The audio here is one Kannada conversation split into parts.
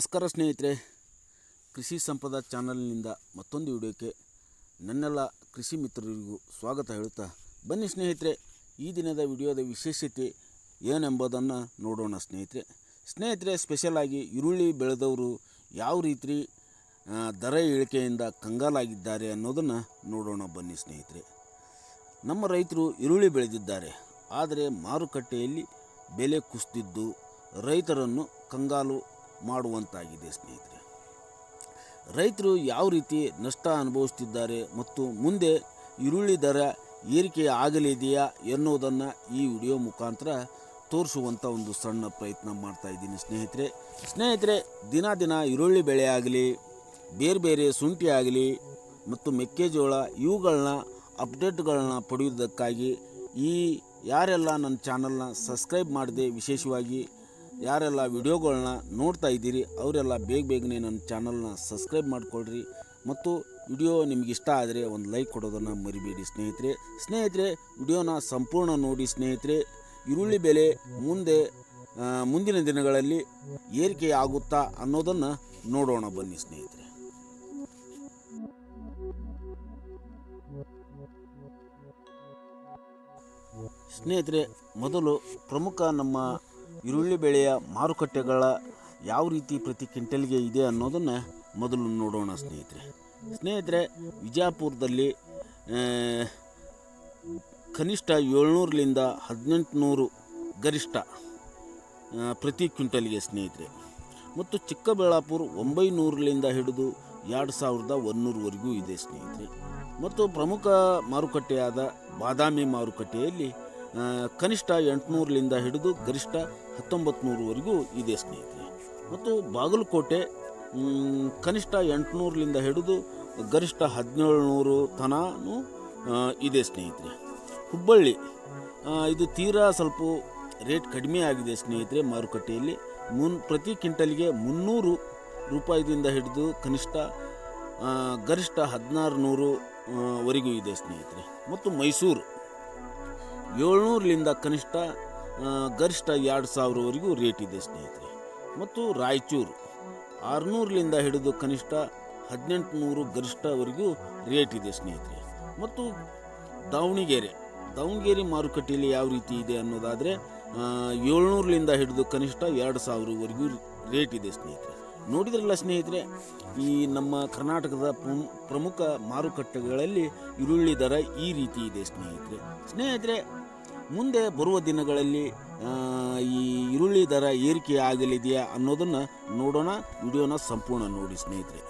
ನಮಸ್ಕಾರ ಸ್ನೇಹಿತರೆ. ಕೃಷಿ ಸಂಪದ ಚಾನಲ್ನಿಂದ ಮತ್ತೊಂದು ವಿಡಿಯೋಕ್ಕೆ ನನ್ನೆಲ್ಲ ಕೃಷಿ ಮಿತ್ರರಿಗೂ ಸ್ವಾಗತ ಹೇಳುತ್ತಾ ಬನ್ನಿ ಸ್ನೇಹಿತರೆ. ಈ ದಿನದ ವಿಡಿಯೋದ ವಿಶೇಷತೆ ಏನೆಂಬುದನ್ನು ನೋಡೋಣ ಸ್ನೇಹಿತರೆ. ಸ್ನೇಹಿತರೆ ಸ್ಪೆಷಲಾಗಿ ಈರುಳ್ಳಿ ಬೆಳೆದವರು ಯಾವ ರೀತಿ ದರ ಇಳಿಕೆಯಿಂದ ಕಂಗಾಲಾಗಿದ್ದಾರೆ ಅನ್ನೋದನ್ನು ನೋಡೋಣ ಬನ್ನಿ ಸ್ನೇಹಿತರೆ. ನಮ್ಮ ರೈತರು ಈರುಳ್ಳಿ ಬೆಳೆದಿದ್ದಾರೆ. ಆದರೆ ಮಾರುಕಟ್ಟೆಯಲ್ಲಿ ಬೆಲೆ ಕುಸಿದಿದ್ದು ರೈತರನ್ನು ಕಂಗಾಲು ಮಾಡುವಂತಾಗಿದೆ ಸ್ನೇಹಿತರೆ. ರೈತರು ಯಾವ ರೀತಿ ನಷ್ಟ ಅನುಭವಿಸ್ತಿದ್ದಾರೆ ಮತ್ತು ಮುಂದೆ ಈರುಳ್ಳಿ ದರ ಏರಿಕೆ ಆಗಲಿದೆಯಾ ಎನ್ನುವುದನ್ನು ಈ ವಿಡಿಯೋ ಮುಖಾಂತರ ತೋರಿಸುವಂಥ ಒಂದು ಸಣ್ಣ ಪ್ರಯತ್ನ ಮಾಡ್ತಾ ಇದ್ದೀನಿ ಸ್ನೇಹಿತರೆ. ಸ್ನೇಹಿತರೆ, ದಿನ ದಿನ ಈರುಳ್ಳಿ ಬೆಳೆ ಆಗಲಿ, ಬೇರೆ ಬೇರೆ ಶುಂಠಿ ಆಗಲಿ ಮತ್ತು ಮೆಕ್ಕೆಜೋಳ ಇವುಗಳನ್ನ ಅಪ್ಡೇಟ್ಗಳನ್ನ ಪಡೆಯುವುದಕ್ಕಾಗಿ ಈ ಯಾರೆಲ್ಲ ನನ್ನ ಚಾನಲ್ನ ಸಬ್ಸ್ಕ್ರೈಬ್ ಮಾಡದೆ ವಿಶೇಷವಾಗಿ ಯಾರೆಲ್ಲ ವಿಡಿಯೋಗಳನ್ನ ನೋಡ್ತಾ ಇದ್ದೀರಿ, ಅವರೆಲ್ಲ ಬೇಗ ಬೇಗನೆ ನನ್ನ ಚಾನಲ್ನ ಸಬ್ಸ್ಕ್ರೈಬ್ ಮಾಡಿಕೊಳ್ಳ್ರಿ ಮತ್ತು ವಿಡಿಯೋ ನಿಮ್ಗೆ ಇಷ್ಟ ಆದರೆ ಒಂದು ಲೈಕ್ ಕೊಡೋದನ್ನು ಮರಿಬೇಡಿ ಸ್ನೇಹಿತರೆ. ಸ್ನೇಹಿತರೆ, ವಿಡಿಯೋನ ಸಂಪೂರ್ಣ ನೋಡಿ ಸ್ನೇಹಿತರೆ. ಈರುಳ್ಳಿ ಬೆಲೆ ಮುಂದೆ ಮುಂದಿನ ದಿನಗಳಲ್ಲಿ ಏರಿಕೆ ಆಗುತ್ತಾ ಅನ್ನೋದನ್ನು ನೋಡೋಣ ಬನ್ನಿ ಸ್ನೇಹಿತರೆ. ಸ್ನೇಹಿತರೆ, ಮೊದಲು ಪ್ರಮುಖ ನಮ್ಮ ಈರುಳ್ಳಿ ಬೆಳೆಯ ಮಾರುಕಟ್ಟೆಗಳ ಯಾವ ರೀತಿ ಪ್ರತಿ ಕ್ವಿಂಟಲ್ಗೆ ಇದೆ ಅನ್ನೋದನ್ನು ಮೊದಲು ನೋಡೋಣ, ಸ್ನೇಹಿತರೆ. ಸ್ನೇಹಿತರೆ ವಿಜಯಪುರದಲ್ಲಿ ಕನಿಷ್ಠ ಏಳ್ನೂರಲಿಂದ ಹದಿನೆಂಟುನೂರು ಗರಿಷ್ಠ ಪ್ರತಿ ಕ್ವಿಂಟಲ್ಗೆ, ಸ್ನೇಹಿತರೆ. ಮತ್ತು ಚಿಕ್ಕಬಳ್ಳಾಪುರ ಒಂಬೈನೂರಲಿಂದ ಹಿಡಿದು ಎರಡು ಸಾವಿರದ ಒನ್ನೂರವರೆಗೂ ಇದೆ, ಸ್ನೇಹಿತರೆ. ಮತ್ತು ಪ್ರಮುಖ ಮಾರುಕಟ್ಟೆಯಾದ ಬಾದಾಮಿ ಮಾರುಕಟ್ಟೆಯಲ್ಲಿ ಕನಿಷ್ಠ ಎಂಟುನೂರಲಿಂದ ಹಿಡಿದು ಗರಿಷ್ಠ ಹತ್ತೊಂಬತ್ತು ಇದೆ ಸ್ನೇಹಿತರೆ. ಮತ್ತು ಬಾಗಲಕೋಟೆ ಕನಿಷ್ಠ ಎಂಟುನೂರಲಿಂದ ಹಿಡಿದು ಗರಿಷ್ಠ ಹದಿನೇಳು ನೂರು ತನೂ ಇದೆ ಸ್ನೇಹಿತರೆ. ಹುಬ್ಬಳ್ಳಿ ಇದು ತೀರಾ ಸ್ವಲ್ಪ ರೇಟ್ ಕಡಿಮೆ ಆಗಿದೆ ಸ್ನೇಹಿತರೆ ಮಾರುಕಟ್ಟೆಯಲ್ಲಿ. ಮುನ್, ಪ್ರತಿ ಕ್ವಿಂಟಲ್ಗೆ ಮುನ್ನೂರು ರೂಪಾಯಿದಿಂದ ಹಿಡಿದು ಕನಿಷ್ಠ ಗರಿಷ್ಠ ಹದಿನಾರು ನೂರು ವರೆಗೂ ಇದೆ ಸ್ನೇಹಿತರೆ. ಮತ್ತು ಮೈಸೂರು ಏಳ್ನೂರಲಿಂದ ಕನಿಷ್ಠ ಗರಿಷ್ಠ ಎರಡು ಸಾವಿರವರೆಗೂ ರೇಟ್ ಇದೆ ಸ್ನೇಹಿತರೆ. ಮತ್ತು ರಾಯಚೂರು ಆರುನೂರಲಿಂದ ಹಿಡಿದು ಕನಿಷ್ಠ ಹದಿನೆಂಟು ನೂರು ಗರಿಷ್ಠವರೆಗೂ ರೇಟ್ ಇದೆ ಸ್ನೇಹಿತರೆ. ಮತ್ತು ದಾವಣಗೆರೆ ದಾವಣಗೆರೆ ಮಾರುಕಟ್ಟೆಯಲ್ಲಿ ಯಾವ ರೀತಿ ಇದೆ ಅನ್ನೋದಾದರೆ ಏಳ್ನೂರಲಿಂದ ಹಿಡಿದು ಕನಿಷ್ಠ ಎರಡು ಸಾವಿರವರೆಗೂ ರೇಟ್ ಇದೆ ಸ್ನೇಹಿತರೆ. ನೋಡಿದ್ರಲ್ಲ ಸ್ನೇಹಿತರೆ, ಈ ನಮ್ಮ ಕರ್ನಾಟಕದ ಪ್ರಮು- ಪ್ರಮುಖ ಮಾರುಕಟ್ಟೆಗಳಲ್ಲಿ ಈರುಳ್ಳಿ ದರ ಈ ರೀತಿ ಇದೆ ಸ್ನೇಹಿತರೆ. ಸ್ನೇಹಿತರೆ ಮುಂದೆ ಬರುವ ದಿನಗಳಲ್ಲಿ ಈ ಈರುಳ್ಳಿ ದರ ಏರಿಕೆ ಆಗಲಿದೆಯಾ ಅನ್ನೋದನ್ನು ನೋಡೋಣ. ವಿಡಿಯೋನ ಸಂಪೂರ್ಣ ನೋಡಿ ಸ್ನೇಹಿತರೆ.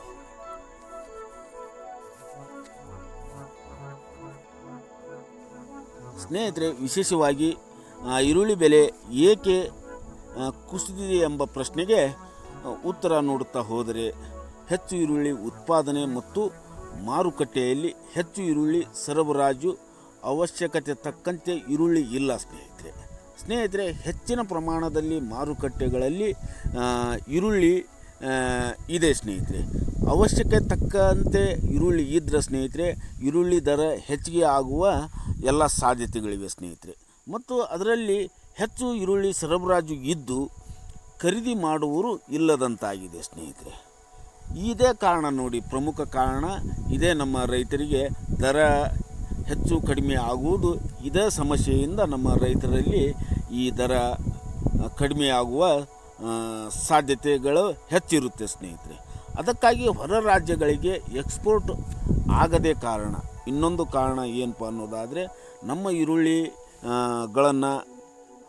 ಸ್ನೇಹಿತರೆ, ವಿಶೇಷವಾಗಿ ಈರುಳ್ಳಿ ಬೆಲೆ ಏಕೆ ಕುಸಿದಿದೆ ಎಂಬ ಪ್ರಶ್ನೆಗೆ ಉತ್ತರ ನೋಡುತ್ತಾ ಹೋದರೆ, ಹೆಚ್ಚು ಈರುಳ್ಳಿ ಉತ್ಪಾದನೆ ಮತ್ತು ಮಾರುಕಟ್ಟೆಯಲ್ಲಿ ಹೆಚ್ಚು ಈರುಳ್ಳಿ ಸರಬರಾಜು ಅವಶ್ಯಕತೆ ತಕ್ಕಂತೆ ಈರುಳ್ಳಿ ಇಲ್ಲ, ಸ್ನೇಹಿತರೆ. ಸ್ನೇಹಿತರೆ, ಹೆಚ್ಚಿನ ಪ್ರಮಾಣದಲ್ಲಿ ಮಾರುಕಟ್ಟೆಗಳಲ್ಲಿ ಈರುಳ್ಳಿ ಇದೆ, ಸ್ನೇಹಿತರೆ. ಅವಶ್ಯಕ್ಕೆ ತಕ್ಕಂತೆ ಈರುಳ್ಳಿ ಇದ್ದರೆ ಸ್ನೇಹಿತರೆ, ಈರುಳ್ಳಿ ದರ ಹೆಚ್ಚಿಗೆ ಆಗುವ ಎಲ್ಲ ಸಾಧ್ಯತೆಗಳಿವೆ, ಸ್ನೇಹಿತರೆ. ಮತ್ತು ಅದರಲ್ಲಿ ಹೆಚ್ಚು ಈರುಳ್ಳಿ ಸರಬರಾಜು ಇದ್ದು, ಖರೀದಿ ಮಾಡುವವರು ಇಲ್ಲದಂತಾಗಿದೆ, ಸ್ನೇಹಿತರೆ. ಇದೇ ಕಾರಣ ನೋಡಿ, ಪ್ರಮುಖ ಕಾರಣ, ಇದೇ ನಮ್ಮ ರೈತರಿಗೆ ದರ ಹೆಚ್ಚು ಕಡಿಮೆ ಆಗುವುದು ಇದೇ ಸಮಸ್ಯೆಯಿಂದ ನಮ್ಮ ರೈತರಲ್ಲಿ ಈ ದರ ಕಡಿಮೆ ಆಗುವ ಸಾಧ್ಯತೆಗಳು ಹೆಚ್ಚಿರುತ್ತೆ ಸ್ನೇಹಿತರೆ. ಅದಕ್ಕಾಗಿ ಹೊರ ರಾಜ್ಯಗಳಿಗೆ ಎಕ್ಸ್ಪೋರ್ಟ್ ಆಗದೇ ಕಾರಣ. ಇನ್ನೊಂದು ಕಾರಣ ಏನಪ್ಪ ಅನ್ನೋದಾದರೆ, ನಮ್ಮ ಈರುಳ್ಳಿ ಗಳನ್ನು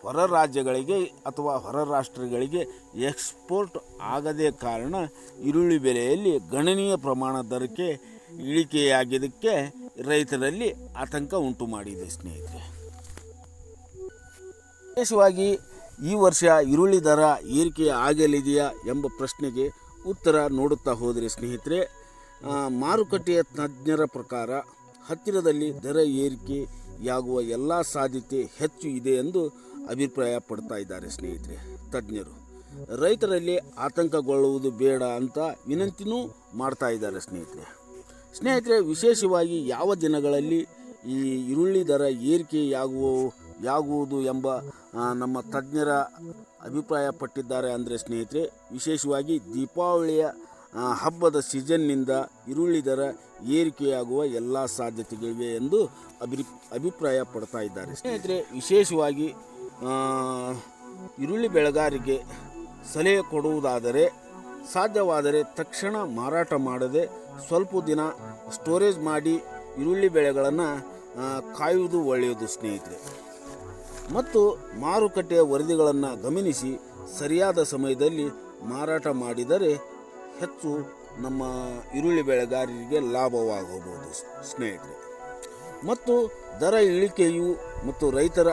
ಹೊರ ರಾಜ್ಯಗಳಿಗೆ ಅಥವಾ ಹೊರ ರಾಷ್ಟ್ರಗಳಿಗೆ ಎಕ್ಸ್ಪೋರ್ಟ್ ಆಗದೇ ಕಾರಣ ಈರುಳ್ಳಿ ಬೆಲೆಯಲ್ಲಿ ಗಣನೀಯ ಪ್ರಮಾಣ ದರಕ್ಕೆ ಇಳಿಕೆಯಾಗಿದ್ದಕ್ಕೆ ರೈತರಲ್ಲಿ ಆತಂಕ ಉಂಟು ಮಾಡಿದೆ ಸ್ನೇಹಿತರೆ. ವಿಶೇಷವಾಗಿ ಈ ವರ್ಷ ಈರುಳ್ಳಿ ದರ ಏರಿಕೆ ಆಗಲಿದೆಯಾ ಎಂಬ ಪ್ರಶ್ನೆಗೆ ಉತ್ತರ ನೋಡುತ್ತಾ ಹೋದರೆ ಸ್ನೇಹಿತರೆ ಮಾರುಕಟ್ಟೆಯ ತಜ್ಞರ ಪ್ರಕಾರ ಹತ್ತಿರದಲ್ಲಿ ದರ ಏರಿಕೆಯಾಗುವ ಎಲ್ಲ ಸಾಧ್ಯತೆ ಹೆಚ್ಚು ಇದೆ ಎಂದು ಅಭಿಪ್ರಾಯ ಪಡ್ತಾ ಇದ್ದಾರೆ ಸ್ನೇಹಿತರೆ, ತಜ್ಞರು. ರೈತರಲ್ಲಿ ಆತಂಕಗೊಳ್ಳುವುದು ಬೇಡ ಅಂತ ವಿನಂತಿನೂ ಮಾಡ್ತಾ ಇದ್ದಾರೆ ಸ್ನೇಹಿತರೆ. ಸ್ನೇಹಿತರೆ, ವಿಶೇಷವಾಗಿ ಯಾವ ದಿನಗಳಲ್ಲಿ ಈ ಈರುಳ್ಳಿ ದರ ಏರಿಕೆಯಾಗುವ ಯಾಗುವುದು ಎಂಬ ನಮ್ಮ ತಜ್ಞರ ಅಭಿಪ್ರಾಯಪಟ್ಟಿದ್ದಾರೆ ಅಂದರೆ ಸ್ನೇಹಿತರೆ, ವಿಶೇಷವಾಗಿ ದೀಪಾವಳಿಯ ಹಬ್ಬದ ಸೀಸನ್ನಿಂದ ಈರುಳ್ಳಿ ದರ ಏರಿಕೆಯಾಗುವ ಎಲ್ಲ ಸಾಧ್ಯತೆಗಳಿವೆ ಎಂದು ಅಭಿ ಅಭಿಪ್ರಾಯ ಪಡ್ತಾ ಇದ್ದಾರೆ. ಸ್ನೇಹಿತರೆ, ವಿಶೇಷವಾಗಿ ಈರುಳ್ಳಿ ಬೆಳೆಗಾರಿಗೆ ಸಲಹೆ ಕೊಡುವುದಾದರೆ ಸಾಧ್ಯವಾದರೆ ತಕ್ಷಣ ಮಾರಾಟ ಮಾಡದೆ ಸ್ವಲ್ಪ ದಿನ ಸ್ಟೋರೇಜ್ ಮಾಡಿ ಈರುಳ್ಳಿ ಬೆಳೆಗಳನ್ನು ಕಾಯುವುದು ಒಳ್ಳೆಯದು, ಸ್ನೇಹಿತರೆ. ಮತ್ತು ಮಾರುಕಟ್ಟೆಯ ವರದಿಗಳನ್ನು ಗಮನಿಸಿ ಸರಿಯಾದ ಸಮಯದಲ್ಲಿ ಮಾರಾಟ ಮಾಡಿದರೆ ಹೆಚ್ಚು ನಮ್ಮ ಈರುಳ್ಳಿ ಬೆಳೆಗಾರರಿಗೆ ಲಾಭವಾಗಬಹುದು ಸ್ನೇಹಿತರೆ. ಮತ್ತು ದರ ಇಳಿಕೆಯು ಮತ್ತು ರೈತರ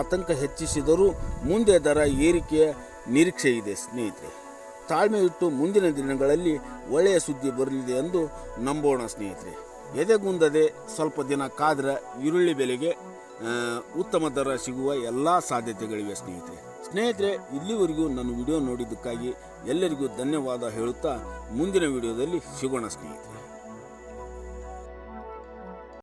ಆತಂಕ ಹೆಚ್ಚಿಸಿದರೂ ಮುಂದೆ ದರ ಏರಿಕೆಯ ನಿರೀಕ್ಷೆ ಇದೆ ಸ್ನೇಹಿತರೆ. ತಾಳ್ಮೆ ಇಟ್ಟು ಮುಂದಿನ ದಿನಗಳಲ್ಲಿ ಒಳ್ಳೆಯ ಸುದ್ದಿ ಬರಲಿದೆ ಎಂದು ನಂಬೋಣ ಸ್ನೇಹಿತರೆ. ಎದೆಗುಂದದೆ ಸ್ವಲ್ಪ ದಿನ ಕಾದ್ರೆ ಈರುಳ್ಳಿ ಬೆಲೆಗೆ ಉತ್ತಮ ದರ ಸಿಗುವ ಎಲ್ಲ ಸಾಧ್ಯತೆಗಳಿವೆ ಸ್ನೇಹಿತರೆ. ಸ್ನೇಹಿತರೆ, ಇಲ್ಲಿವರೆಗೂ ನನ್ನ ವಿಡಿಯೋ ನೋಡಿದ್ದಕ್ಕಾಗಿ ಎಲ್ಲರಿಗೂ ಧನ್ಯವಾದ ಹೇಳುತ್ತಾ ಮುಂದಿನ ವಿಡಿಯೋದಲ್ಲಿ ಸಿಗೋಣ ಸ್ನೇಹಿತರೆ.